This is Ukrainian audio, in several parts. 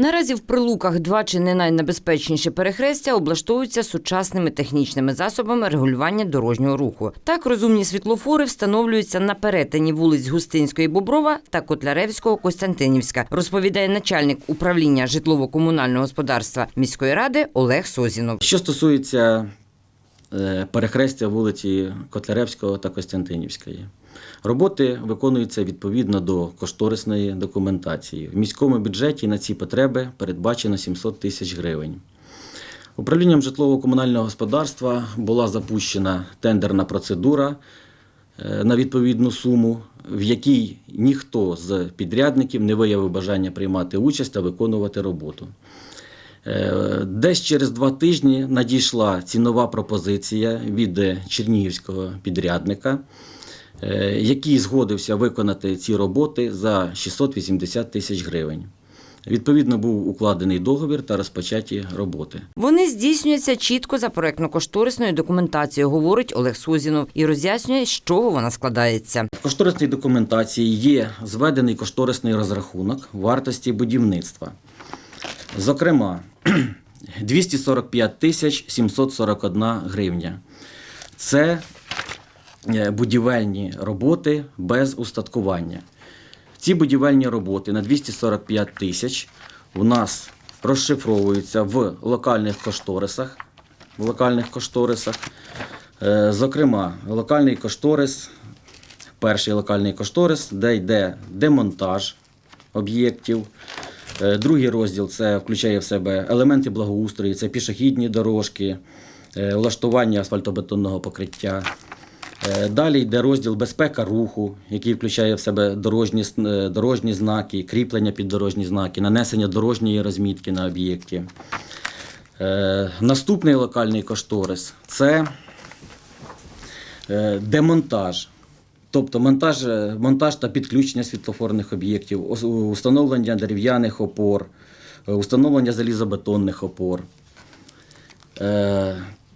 Наразі в прилуках два чи не найнебезпечніші перехрестя облаштовуються сучасними технічними засобами регулювання дорожнього руху. Так розумні світлофори встановлюються на перетині вулиць Густинської Боброва та Котляревського Костянтинівська, розповідає начальник управління житлово-комунального господарства міської ради Олег Созінов. Що стосується е, перехрестя вулиці Котляревського та Костянтинівської, роботи виконуються відповідно до кошторисної документації. В міському бюджеті на ці потреби передбачено 700 тисяч гривень. Управлінням житлово-комунального господарства була запущена тендерна процедура е, на відповідну суму, в якій ніхто з підрядників не виявив бажання приймати участь та виконувати роботу. Е, Десь через два тижні надійшла цінова пропозиція від е, чернігівського підрядника, який згодився виконати ці роботи за 680 тисяч гривень. Відповідно, був укладений договір та розпочаті роботи. Вони здійснюються чітко за проектно-кошторисною документацією, говорить Олег Созінов, і роз'яснює, з чого вона складається. В кошторисній документації є зведений кошторисний розрахунок вартості будівництва. Зокрема, 245 тисяч 741 гривня. Це е, будівельні роботи без устаткування. Ці будівельні роботи на 245 тисяч у нас розшифровуються в локальних кошторисах. В локальних кошторисах. Е, Зокрема, локальний кошторис перший локальний кошторис, де йде демонтаж об'єктів. Е, Другий розділ це включає в себе елементи благоустрою, це пішохідні дорожки, е, влаштування асфальтобетонного покриття. Е, Далі йде розділ безпека руху, який включає в себе дорожні, е, дорожні знаки, кріплення під дорожні знаки, нанесення дорожньої розмітки на об'єкті. Е, Наступний локальний кошторис це демонтаж. Тобто монтаж, монтаж та підключення світлофорних об'єктів, установлення дерев'яних опор, установлення залізобетонних опор.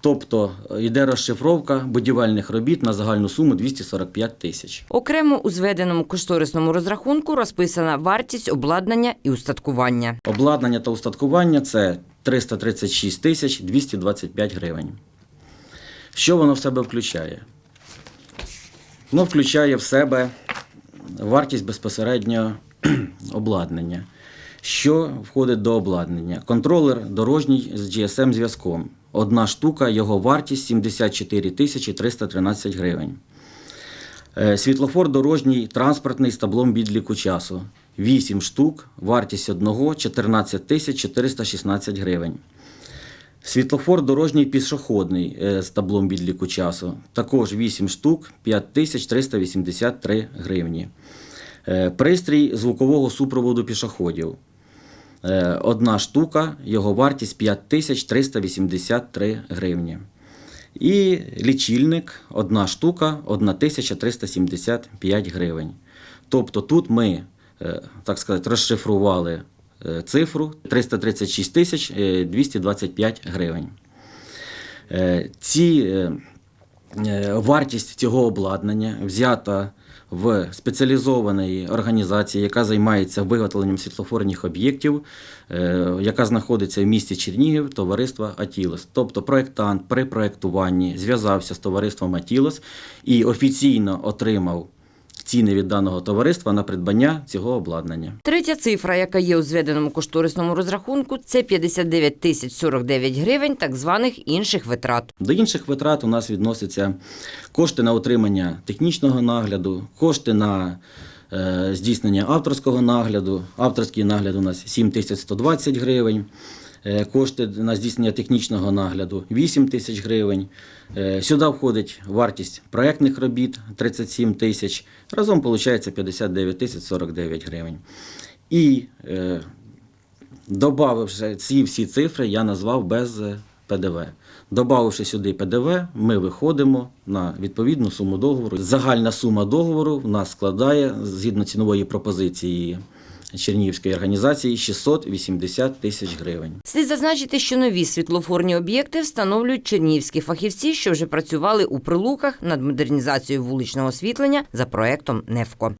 Тобто е, йде розшифровка будівельних робіт на загальну суму 245 тисяч. Окремо у зведеному кошторисному розрахунку розписана вартість обладнання і устаткування. Обладнання та устаткування це 336 тисяч 225 гривень. Що воно в себе включає? Воно включає в себе вартість безпосередньо обладнання. Що входить до обладнання? Контролер дорожній з GSM-зв'язком. Одна штука, його вартість 74 тисячі 313 гривень. Е, Світлофор дорожній транспортний з таблом відліку часу. 8 штук, вартість одного 14 тисяч 416 гривень. Світлофор дорожній пішохідний е, з таблом відліку часу. Також 8 штук 5383 гривні. Е, Пристрій звукового супроводу пішоходів. Е, Одна штука, його вартість 5383 гривні. І лічильник, одна штука, 1375 гривень. Тобто тут ми, е, так сказати, розшифрували е, цифру 336 е, 225 гривень. Ці вартість цього обладнання взята в спеціалізованій організації, яка займається виготовленням світлофорних об'єктів, е, яка знаходиться в місті Чернігів, товариства Атілос. Тобто проєктант при проєктуванні зв'язався з товариством Атілос і офіційно отримав ціни від даного товариства на придбання цього обладнання. Третя цифра, яка є у зведеному кошторисному розрахунку, це 59 тисяч 49 гривень так званих інших витрат. До інших витрат у нас відносяться кошти на отримання технічного нагляду, кошти на е, здійснення авторського нагляду. Авторський нагляд у нас 7120 гривень. Е, Кошти на здійснення технічного нагляду 8 тисяч гривень. Е, Сюди входить вартість проєктних робіт 37 тисяч. Разом виходить 59 тисяч 49 гривень. І е, Добавивши ці всі цифри, я назвав без ПДВ. Добавивши сюди ПДВ, ми виходимо на відповідну суму договору. Загальна сума договору в нас складає згідно цінової пропозиції Чернігівської організації 680 тисяч гривень. Слід зазначити, що нові світлофорні об'єкти встановлюють чернігівські фахівці, що вже працювали у прилуках над модернізацією вуличного освітлення за проектом НЕФКО.